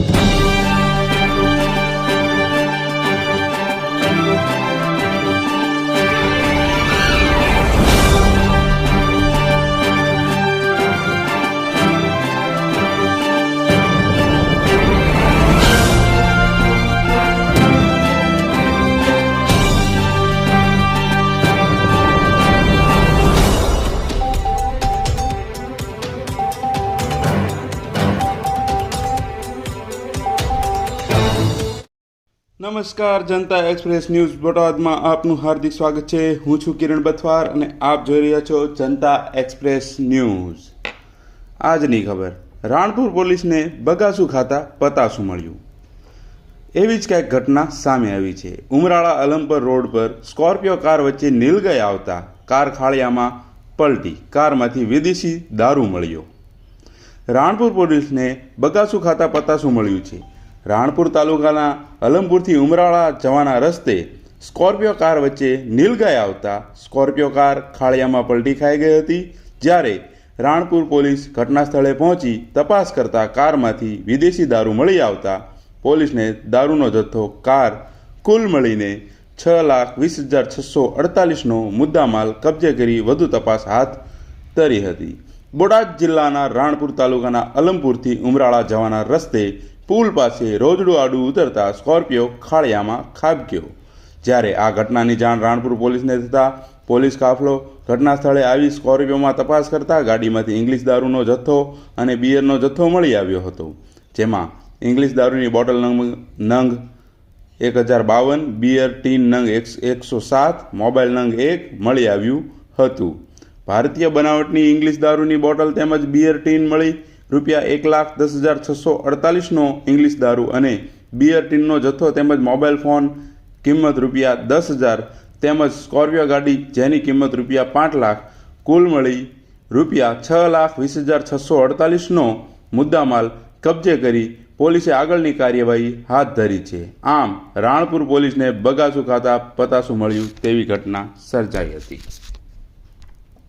you નમસ્કાર, જનતા express news બોટાદમાં આપનું હાર્દિક સ્વાગત છે. હું છું કિરણ બથવાર અને આપ જોઈ રહ્યા છો જનતા એક્સપ્રેસ ન્યૂઝ. આજની ખબર. રાણપુર પોલીસને બગાસુ ખાતા પતાસું મળ્યું. એવી જ કંઈક ઘટના સામે આવી છે. ઉમરાળા અલમપર રોડ પર સ્કોર્પિયો કાર વચ્ચે નીલગાય આવતા કાર ખાળિયામાં પલટી કારમાંથી વિદેશી દારૂ મળ્યો. રાણપુર પોલીસને બગાસુ ખાતા પતાસું મળ્યું છે. રાણપુર તાલુકાના અલમપુરથી ઉમરાળા જવાના રસ્તે સ્કોર્પિયો કાર વચ્ચે નીલગાય આવતા સ્કોર્પિયો કાર ખાળિયામાં પલટી ખાઈ ગઈ હતી, જ્યારે રાણપુર પોલીસ ઘટના સ્થળે પહોંચી તપાસ કરતા કારમાંથી વિદેશી દારૂ મળી આવતા પોલીસને દારૂનો જથ્થો કાર કુલ મળીને છ લાખ વીસ હજાર છસો અડતાલીસનો મુદ્દામાલ કબજે કરી વધુ તપાસ હાથ ધરી હતી. બોટાદ જિલ્લાના રાણપુર તાલુકાના અલમપુરથી ઉમરાળા જવાના રસ્તે પુલ પાસે રોજડું આડું ઉતરતા સ્કોર્પિયો ખાળિયામાં ખાબક્યો જ્યારે આ ઘટનાની જાણ રાણપુર પોલીસને થતાં પોલીસ કાફલો ઘટના સ્થળે આવી સ્કોર્પિયોમાં તપાસ કરતા ગાડીમાંથી ઇંગ્લિશ દારૂનો જથ્થો અને બિયરનો જથ્થો મળી આવ્યો હતો, જેમાં ઇંગ્લિશ દારૂની બોટલ નંગ નંગ એક હજાર બાવન, બિયર ટીન નંગ એકસો સાત, મોબાઈલ નંગ એક મળી આવ્યું હતું. ભારતીય બનાવટની ઇંગ્લિશ દારૂની બોટલ તેમજ બિયર ટીન મળી રૂપિયા એક લાખ દસ હજાર છસો અડતાલીસનો ઇંગ્લિશ દારૂ અને બિયર ટીનનો જથ્થો તેમજ મોબાઈલ ફોન કિંમત રૂપિયા દસ હજાર તેમજ સ્કોર્પિયો ગાડી જેની કિંમત રૂપિયા પાંચ લાખ કુલ મળી રૂપિયા છ લાખ વીસ હજાર છસો અડતાલીસનો મુદ્દામાલ કબજે કરી પોલીસે આગળની કાર્યવાહી હાથ ધરી છે. આમ રાણપુર પોલીસને બગાસુ ખાતા પતાસું મળ્યું તેવી ઘટના સર્જાઈ હતી.